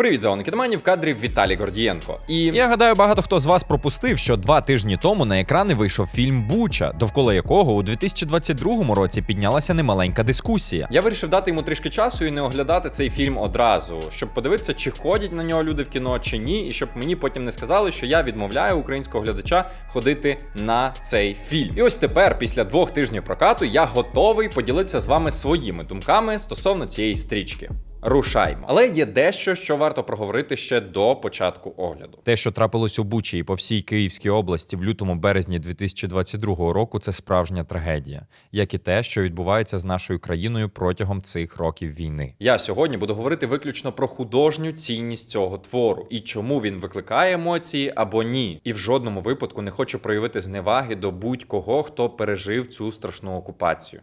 Привіт, зони кіномані в кадрі Віталій Гордієнко. І Я гадаю, багато хто з вас пропустив, що два тижні тому на екрани вийшов фільм Буча, довкола якого у 2022 році піднялася немаленька дискусія. я вирішив дати йому трішки часу і не оглядати цей фільм одразу, щоб подивитися, чи ходять на нього люди в кіно, чи ні, і щоб мені потім не сказали, що я відмовляю українського глядача ходити на цей фільм. І ось тепер, після двох тижнів прокату, я готовий поділитися з вами своїми думками стосовно цієї стрічки. Рушаймо. Але є дещо, що варто проговорити ще до початку огляду. Те, що трапилось у Бучі і по всій Київській області в лютому березні 2022 року, це справжня трагедія, як і те, що відбувається з нашою країною протягом цих років війни. Я сьогодні буду говорити виключно про художню цінність цього твору і чому він викликає емоції або ні. І в жодному випадку не хочу проявити зневаги до будь-кого, хто пережив цю страшну окупацію.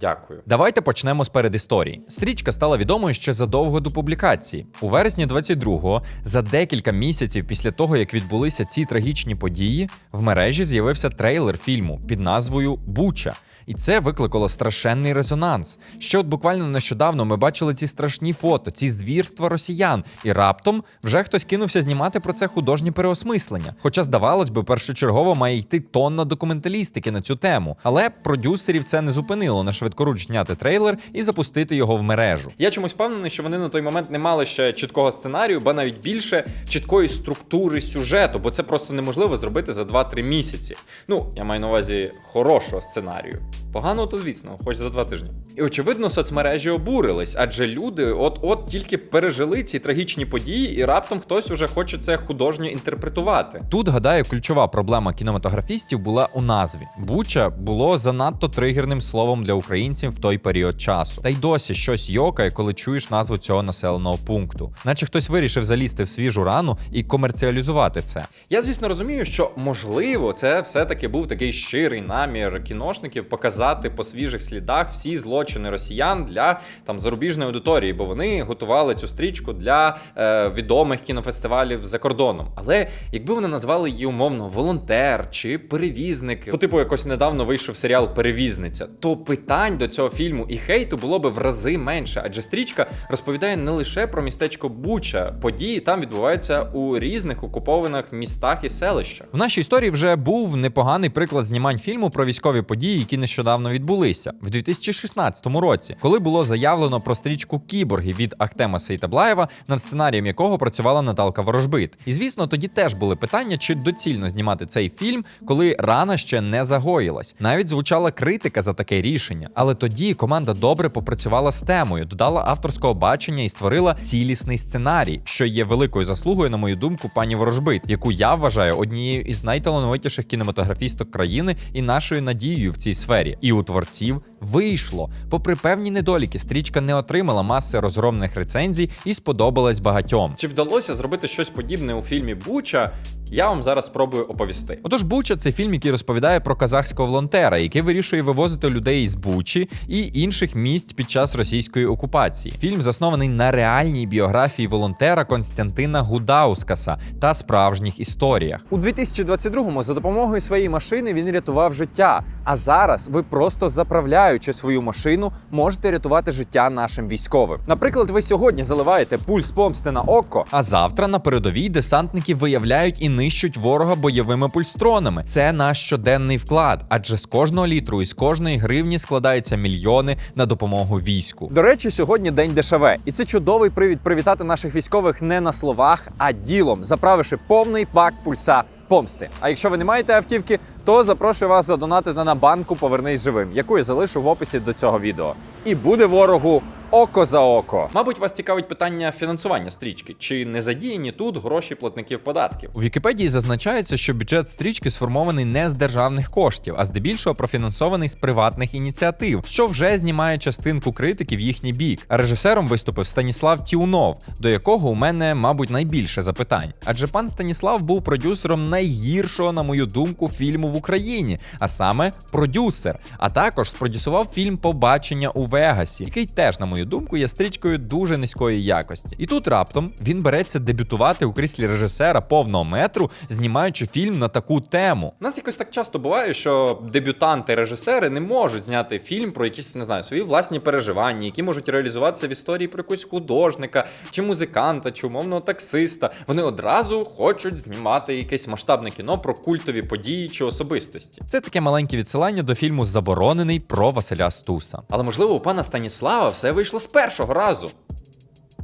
Дякую. Давайте почнемо з передісторії. Стрічка стала відомою ще задовго до публікації. У вересні 22-го, за декілька місяців після того, як відбулися ці трагічні події, в мережі з'явився трейлер фільму під назвою Буча. І це викликало страшенний резонанс. Ще от буквально нещодавно ми бачили ці страшні фото, ці звірства росіян, і раптом вже хтось кинувся знімати про це художнє переосмислення. Хоча, здавалось би, першочергово має йти тонна документалістики на цю тему. Але продюсерів це не зупинило на швидкоруч зняти трейлер і запустити його в мережу. Я чомусь впевнений, що вони на той момент не мали ще чіткого сценарію, ба навіть більше чіткої структури сюжету, бо це просто неможливо зробити за 2-3 місяці. Ну, я маю на увазі хорошого сценарію. Поганого, то звісно, хоч за два тижні. І очевидно, соцмережі обурились, адже люди от-от тільки пережили ці трагічні події, і раптом хтось уже хоче це художньо інтерпретувати. Тут, гадаю, ключова проблема кінематографістів була у назві. Буча було занадто тригерним словом для українців в той період часу. Та й досі щось йокає, коли чуєш назву цього населеного пункту. Наче хтось вирішив залізти в свіжу рану і комерціалізувати це. Я, звісно, розумію, що можливо, це все-таки був такий щирий намір кіношників показати по свіжих слідах всі злочини росіян для там зарубіжної аудиторії, бо вони готували цю стрічку для е, відомих кінофестивалів за кордоном. Але якби вони назвали її умовно волонтер чи перевізник, по типу якось недавно вийшов серіал Перевізниця, то питань до цього фільму і хейту було би в рази менше, адже стрічка розповідає не лише про містечко Буча, події там відбуваються у різних окупованих містах і селищах. В нашій історії вже був непоганий приклад знімань фільму про військові події, які нещодавно відбулися в 2016 році, коли було заявлено про стрічку Кіборги від Ахтема Сейтаблаєва, над сценарієм якого працювала Наталка Ворожбит. І звісно, тоді теж були питання, чи доцільно знімати цей фільм, коли рана ще не загоїлась. Навіть звучала критика за таке рішення. Але тоді команда добре попрацювала з темою, додала авторського бачення і створила цілісний сценарій, що є великою заслугою, на мою думку, пані Ворожбит, яку я вважаю однією із найталановитіших кінематографісток країни і нашою надією в цій сфері. І у творців вийшло. Попри певні недоліки, стрічка не отримала маси розгромних рецензій і сподобалась багатьом. Чи вдалося зробити щось подібне у фільмі Буча? Я вам зараз спробую оповісти. Отож, Буча це фільм, який розповідає про казахського волонтера, який вирішує вивозити людей із Бучі і інших місць під час російської окупації. Фільм заснований на реальній біографії волонтера Константина Гудаускаса та справжніх історіях. У 2022-му за допомогою своєї машини він рятував життя. А зараз ви просто заправляючи свою машину, можете рятувати життя нашим військовим. Наприклад, ви сьогодні заливаєте пульс помсти на око. А завтра на передовій десантники виявляють і нищуть ворога бойовими пульстронами. Це наш щоденний вклад, адже з кожного літру і з кожної гривні складаються мільйони на допомогу війську. До речі, сьогодні день ДШВ, і це чудовий привід привітати наших військових не на словах, а ділом, заправивши повний пак пульса помсти. А якщо ви не маєте автівки, то запрошую вас задонатити на банку Повернись живим, яку я залишу в описі до цього відео. І буде ворогу око за око. Мабуть, вас цікавить питання фінансування стрічки, чи не задіяні тут гроші платників податків? У Вікіпедії зазначається, що бюджет стрічки сформований не з державних коштів, а здебільшого профінансований з приватних ініціатив, що вже знімає частинку критики в їхній бік. Режисером виступив Станіслав Тіунов, до якого у мене, мабуть, найбільше запитань. Адже пан Станіслав був продюсером найгіршого, на мою думку, фільму в Україні, а саме продюсер. А також спродюсував фільм Побачення у Вегасі, який теж, на мою мою думку, є стрічкою дуже низької якості. І тут раптом він береться дебютувати у кріслі режисера повного метру, знімаючи фільм на таку тему. У нас якось так часто буває, що дебютанти-режисери не можуть зняти фільм про якісь, не знаю, свої власні переживання, які можуть реалізуватися в історії про якогось художника, чи музиканта, чи умовного таксиста. Вони одразу хочуть знімати якесь масштабне кіно про культові події чи особистості. Це таке маленьке відсилання до фільму Заборонений про Василя Стуса. Але можливо, у пана Станіслава все вийшло з першого разу.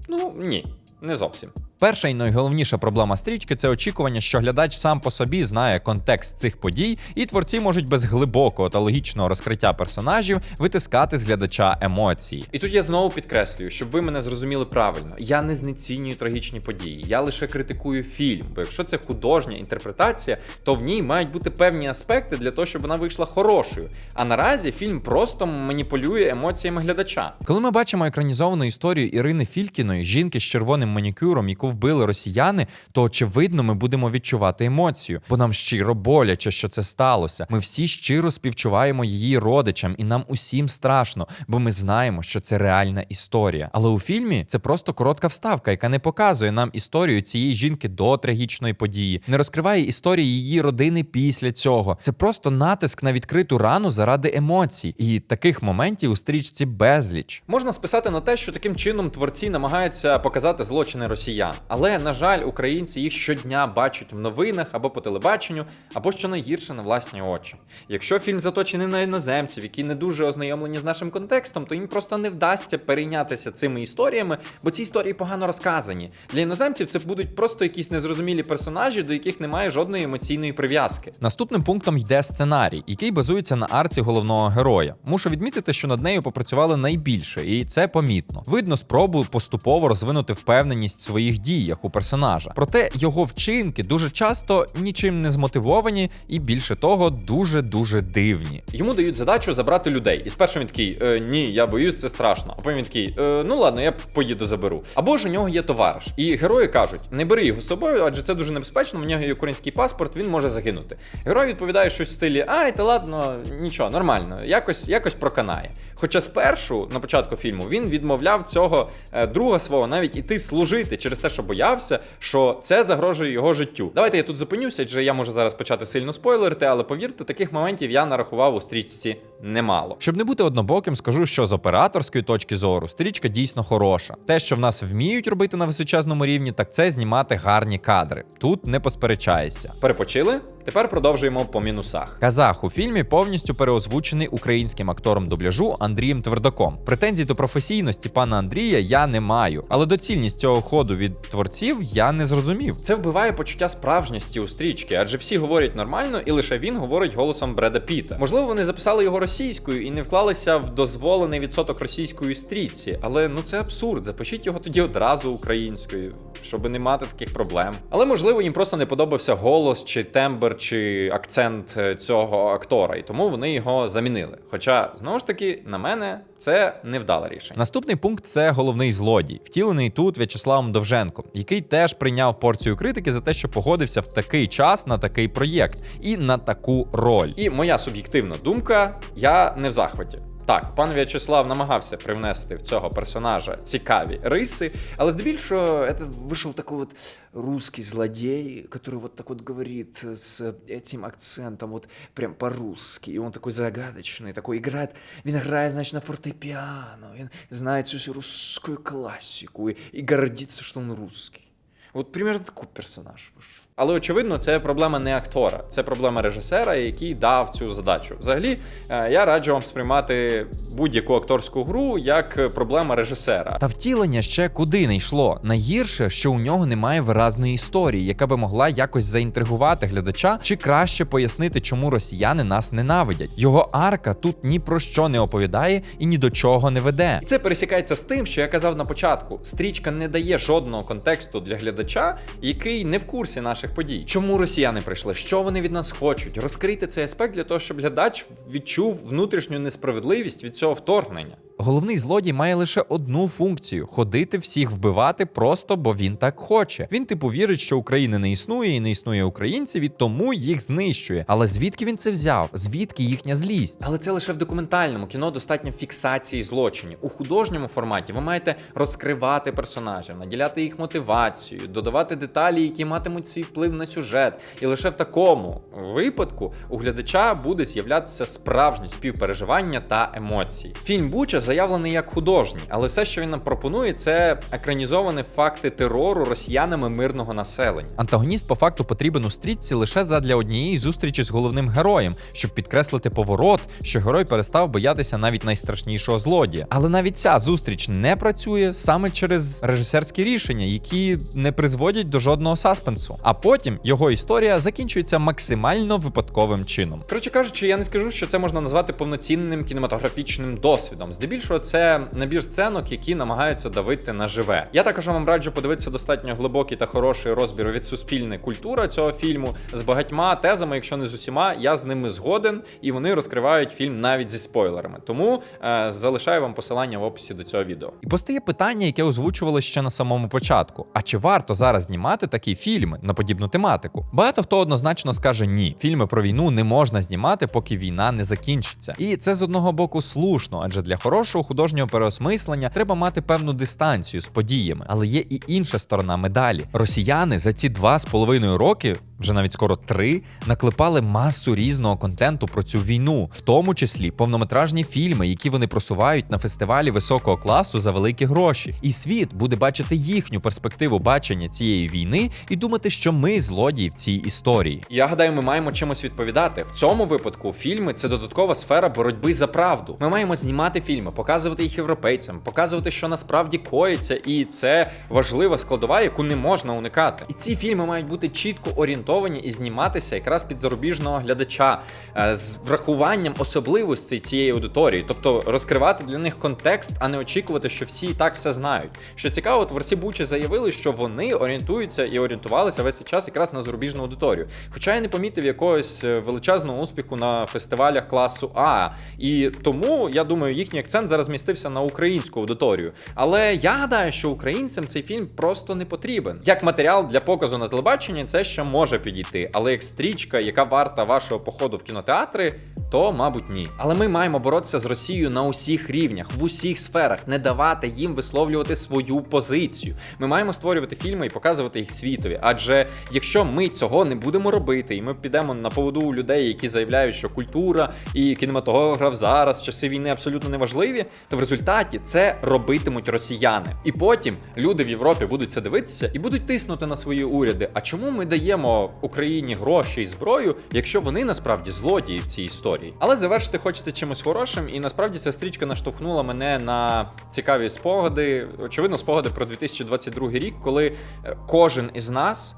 Ну ні, не зовсім. Перша і найголовніша проблема стрічки це очікування, що глядач сам по собі знає контекст цих подій, і творці можуть без глибокого та логічного розкриття персонажів витискати з глядача емоції. І тут я знову підкреслюю, щоб ви мене зрозуміли правильно. Я не знецінюю трагічні події, я лише критикую фільм. Бо якщо це художня інтерпретація, то в ній мають бути певні аспекти для того, щоб вона вийшла хорошою. А наразі фільм просто маніпулює емоціями глядача. Коли ми бачимо екранізовану історію Ірини Фількіної, жінки з червоним манікюром, яку вбили росіяни, то очевидно ми будемо відчувати емоцію, бо нам щиро боляче, що це сталося. Ми всі щиро співчуваємо її родичам, і нам усім страшно, бо ми знаємо, що це реальна історія. Але у фільмі це просто коротка вставка, яка не показує нам історію цієї жінки до трагічної події, не розкриває історії її родини після цього. Це просто натиск на відкриту рану заради емоцій. І таких моментів у стрічці безліч. Можна списати на те, що таким чином творці намагаються показати злочини росіян. Але, на жаль, українці їх щодня бачать в новинах або по телебаченню, або що найгірше на власні очі. Якщо фільм заточений на іноземців, які не дуже ознайомлені з нашим контекстом, то їм просто не вдасться перейнятися цими історіями, бо ці історії погано розказані. Для іноземців це будуть просто якісь незрозумілі персонажі, до яких немає жодної емоційної прив'язки. Наступним пунктом йде сценарій, який базується на арці головного героя. Мушу відмітити, що над нею попрацювали найбільше, і це помітно. Видно спробу поступово розвинути впевненість своїх діях у персонажа. Проте його вчинки дуже часто нічим не змотивовані, і більше того, дуже дуже дивні. Йому дають задачу забрати людей. І спершу він такий: е, ні, я боюсь, це страшно. А потім він такий, е, ну ладно, я поїду заберу. Або ж у нього є товариш. І герої кажуть: не бери його з собою, адже це дуже небезпечно. У нього є український паспорт, він може загинути. Герой відповідає щось в стилі: ай, та ладно, нічого, нормально, якось, якось проканає. Хоча спершу, на початку фільму, він відмовляв цього е, друга свого навіть іти служити через те, що боявся, що це загрожує його життю. Давайте я тут зупинюся, адже я можу зараз почати сильно спойлерити, але повірте, таких моментів я нарахував у стрічці немало. Щоб не бути однобоким, скажу, що з операторської точки зору стрічка дійсно хороша. Те, що в нас вміють робити на височезному рівні, так це знімати гарні кадри. Тут не посперечаєшся. Перепочили? Тепер продовжуємо по мінусах. Казах у фільмі повністю переозвучений українським актором дубляжу Андрієм Твердаком. Претензій до професійності пана Андрія я не маю, але доцільність цього ходу від творців я не зрозумів. Це вбиває почуття справжності у стрічки, адже всі говорять нормально, і лише він говорить голосом Бреда Піта. Можливо, вони записали його російською і не вклалися в дозволений відсоток російської стрічці, але ну це абсурд. Запишіть його тоді одразу українською, щоб не мати таких проблем. Але можливо їм просто не подобався голос, чи тембр, чи акцент е, цього актора, і тому вони його замінили. Хоча знову ж таки, на мене, це невдале рішення. Наступний пункт це головний злодій, втілений тут В'ячеславом Довженком, який теж прийняв порцію критики за те, що погодився в такий час на такий проєкт і на таку роль. І моя суб'єктивна думка, я не в захваті. Так, пан В'ячеслав намагався привнести в цього персонажа цікаві риси, але здебільшого это вийшов такий от русский злодей, который вот так вот говорит с этим акцентом, вот прям по-русски. И он такой загадочный, такой играет, він грає, значить, на фортепіано, він знає цю всю русскую классику и, и гордится, что он русский. От примерно такий персонаж вийшов. Але очевидно, це проблема не актора, це проблема режисера, який дав цю задачу. Взагалі, е, я раджу вам сприймати будь-яку акторську гру як проблема режисера. Та втілення ще куди не йшло. Найгірше, що у нього немає виразної історії, яка би могла якось заінтригувати глядача чи краще пояснити, чому росіяни нас ненавидять. Його арка тут ні про що не оповідає і ні до чого не веде. І це пересікається з тим, що я казав на початку: стрічка не дає жодного контексту для глядача, який не в курсі наших подій. Чому росіяни прийшли? Що вони від нас хочуть? Розкрийте цей аспект для того, щоб глядач відчув внутрішню несправедливість від цього вторгнення. Головний злодій має лише одну функцію ходити всіх вбивати просто бо він так хоче. Він типу вірить, що України не існує і не існує українців, і тому їх знищує. Але звідки він це взяв? Звідки їхня злість? Але це лише в документальному кіно достатньо фіксації злочинів. У художньому форматі ви маєте розкривати персонажів, наділяти їх мотивацією, додавати деталі, які матимуть свій вплив на сюжет. І лише в такому випадку у глядача буде з'являтися справжнє співпереживання та емоції. Фільм Буча заявлений як художній, але все, що він нам пропонує, це екранізовані факти терору росіянами мирного населення. Антагоніст по факту потрібен у стрічці лише задля однієї зустрічі з головним героєм, щоб підкреслити поворот, що герой перестав боятися навіть найстрашнішого злодія. Але навіть ця зустріч не працює саме через режисерські рішення, які не призводять до жодного саспенсу. А потім його історія закінчується максимально випадковим чином. Коротше кажучи, я не скажу, що це можна назвати повноцінним кінематографічним досвідом. Здебільшого, це набір сценок, які намагаються давити на живе. Я також вам раджу подивитися достатньо глибокий та хороший розбір від суспільне культура цього фільму з багатьма тезами, якщо не з усіма, я з ними згоден, і вони розкривають фільм навіть зі спойлерами. Тому е, залишаю вам посилання в описі до цього відео. І постає питання, яке озвучували ще на самому початку: а чи варто зараз знімати такі фільми на подібну тематику? Багато хто однозначно скаже ні, фільми про війну не можна знімати, поки війна не закінчиться. І це з одного боку слушно, адже для хорошого художнього переосмислення треба мати певну дистанцію з подіями. Але є і інша сторона медалі. Росіяни за ці два з половиною роки. Вже навіть скоро три наклепали масу різного контенту про цю війну, в тому числі повнометражні фільми, які вони просувають на фестивалі високого класу за великі гроші. І світ буде бачити їхню перспективу бачення цієї війни і думати, що ми злодії в цій історії. Я гадаю, ми маємо чимось відповідати. В цьому випадку фільми це додаткова сфера боротьби за правду. Ми маємо знімати фільми, показувати їх європейцям, показувати, що насправді коїться, і це важлива складова, яку не можна уникати. І ці фільми мають бути чітко орієнтовані і зніматися якраз під зарубіжного глядача е, з врахуванням особливостей цієї аудиторії, тобто розкривати для них контекст, а не очікувати, що всі і так все знають. Що цікаво, творці Бучі заявили, що вони орієнтуються і орієнтувалися весь цей час якраз на зарубіжну аудиторію. Хоча я не помітив якогось е, величезного успіху на фестивалях класу А. І тому я думаю, їхній акцент зараз містився на українську аудиторію. Але я гадаю, що українцям цей фільм просто не потрібен. Як матеріал для показу на телебаченні, це ще може підійти. Але як стрічка, яка варта вашого походу в кінотеатри, то мабуть ні. Але ми маємо боротися з Росією на усіх рівнях, в усіх сферах, не давати їм висловлювати свою позицію. Ми маємо створювати фільми і показувати їх світові. Адже якщо ми цього не будемо робити, і ми підемо на поводу у людей, які заявляють, що культура і кінематограф зараз в часи війни абсолютно не важливі, то в результаті це робитимуть росіяни. І потім люди в Європі будуть це дивитися і будуть тиснути на свої уряди. А чому ми даємо Україні гроші і зброю, якщо вони насправді злодії в цій історії? Але завершити хочеться чимось хорошим, і насправді ця стрічка наштовхнула мене на цікаві спогади. Очевидно, спогади про 2022 рік, коли е, кожен із нас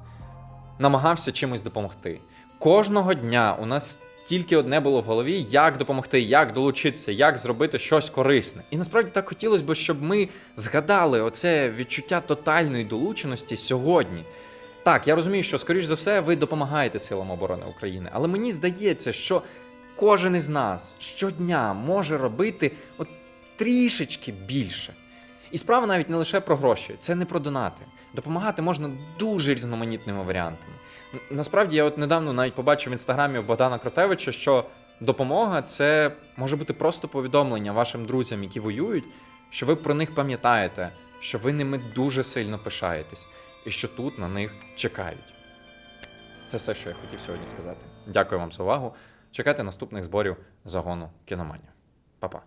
намагався чимось допомогти. Кожного дня у нас тільки одне було в голові: як допомогти, як долучитися, як зробити щось корисне. І насправді так хотілося б, щоб ми згадали оце відчуття тотальної долученості сьогодні. Так, я розумію, що, скоріш за все, ви допомагаєте силам оборони України, але мені здається, що кожен із нас щодня може робити от трішечки більше. І справа навіть не лише про гроші, це не про донати. Допомагати можна дуже різноманітними варіантами. Насправді, я от недавно навіть побачив в інстаграмі Богдана Кротевича, що допомога це може бути просто повідомлення вашим друзям, які воюють, що ви про них пам'ятаєте, що ви ними дуже сильно пишаєтесь, і що тут на них чекають. Це все, що я хотів сьогодні сказати. Дякую вам за увагу. Чекайте наступних зборів загону кіноманів. Па-па.